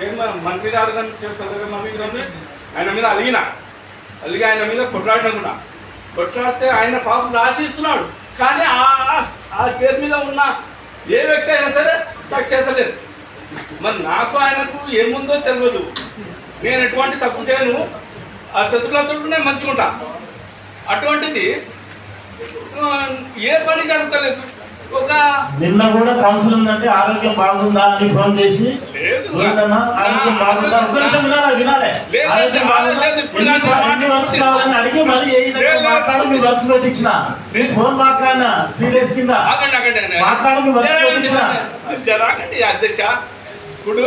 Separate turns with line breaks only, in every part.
Chairman మంత్రి గారు కానీ చేస్తారు కదా ఆయన మీద అలిగిన. అలిగి ఆయన మీద కొట్లాడిన కూడా కొట్లాడితే ఆయన పాపం రాసిస్తున్నాడు. కానీ ఆ ఆ మీద ఉన్న ఏ వ్యక్తి అయినా సరే నాకు చేసలేదు మరి నాకు ఆయనకు ఏముందో తెలియదు. నేను ఎటువంటి తప్పు చేయను. ఆ శత్రులతో నేను మంచిగుంటా. అటువంటిది ఏ పని జరుగుతలేదు.
నిన్న కూడా కౌన్సిల్ ఉందంటే ఆరోగ్యం బాగుందా అని ఫోన్ చేసి ఆరోగ్యం బాగుందా? వినాలా ఆరోగ్యం బాగుందా? ఎన్ని వర్క్స్ కావాలని అడిగి మరి ఏ
లేదు, లేదు.
మాట్లాడి మీ వర్క్స్ పెట్టించిన మీ ఫోన్ మాట్లాడినా? త్రీ డేస్ కింద? మాట్లాడు,
అధ్యక్ష. ఇప్పుడు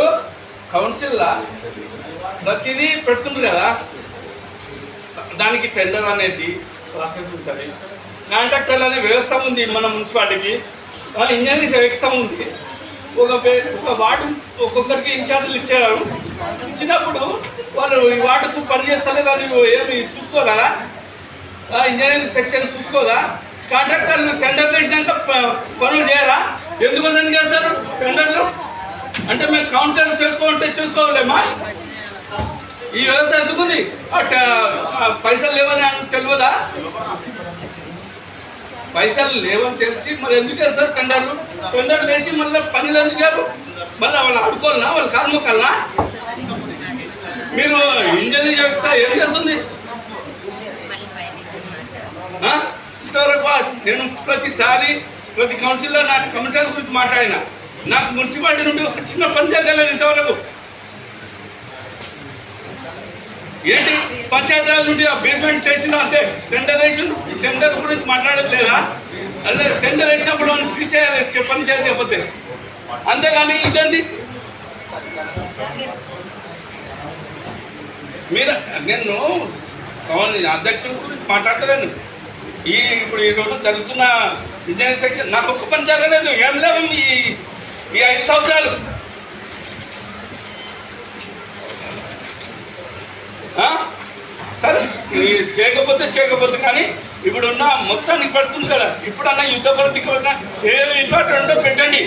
కౌన్సిల్లో ప్రతిదీ పెడుతుండ్రు కదా? దానికి టెండర్ అనేది ప్రాసెస్ ఉంటుంది. కాంట్రాక్టర్ అనే వ్యవస్థ ఉంది మన మున్సిపాలిటీకి. ఇంజనీరింగ్ వ్యవస్థ ఉంది. ఒక పే- ఒక వార్డు ఒక్కొక్కరికి ఇన్ఛార్జీలు ఇచ్చారు. ఇచ్చినప్పుడు వాళ్ళు ఈ వార్డుకు పని చేస్తలేదు అని ఏమి చూసుకోగలరా ఆ ఇంజనీరింగ్ సెక్షన్ చూసుకోదా కాంట్రాక్టర్లు టెండర్ వేసినాక పనులు చేయరా? ఎందుకు అని చేస్తారు టెండర్లు? అంటే మేము కౌంటర్ చేసుకోమంటే చూసుకోవాలేమా ఈ వ్యవస్థ ఎందుకుంది పైసలు లేవని అని తెలియదా? పైసలు లేవని తెలిసి మరి ఎందుకు వేస్తారు టెండర్లు? టెండర్లు వేసి మళ్ళీ పనులు ఎందుకు గారు మళ్ళీ వాళ్ళు అడుకోవాలనా వాళ్ళు కాల్ముకాలనా మీరు ఇంజనీర్ వ్యవస్థ ఏం చేస్తుంది? ఇంతవరకు నేను ప్రతిసారి ప్రతి కౌన్సిల్లో నా కమిషన్ గురించి మాట్లాడినా. నాకు మున్సిపాలిటీ నుండి ఒక చిన్న పని జరగలేదు ఇంతవరకు. ఏంటి? పంచాయతీరాజ్ నుండి ఆ బేస్మెంట్ చేసిన అంతే? టెండర్ వేసిండు టెండర్ గురించి మాట్లాడట్లేదా? అదే టెండర్ వేసినప్పుడు మనం తీసేయాలి చె- పని చెప్పతే అంతేగాని ఇదండి మీరు నేను పవన్ అధ్యక్షుడు గురించి మాట్లాడలేను ఈ ఇప్పుడు ఈ రోజు జరుగుతున్న ఇంజనీరింగ్ సెక్షన్ నాకు ఒక్క పని జరగలేదు. ఏం లేదు ఈ ఈ ఐదు సంవత్సరాలు ఆ? సరే ఈ చేయకపోతే చేయకపోతే కానీ ఇప్పుడున్న మొత్తానికి పడుతుంది కదా. ఇప్పుడన్నా యుద్ధ పరిస్థితి ఏ ఇంపార్టెంట్ పెట్టండి.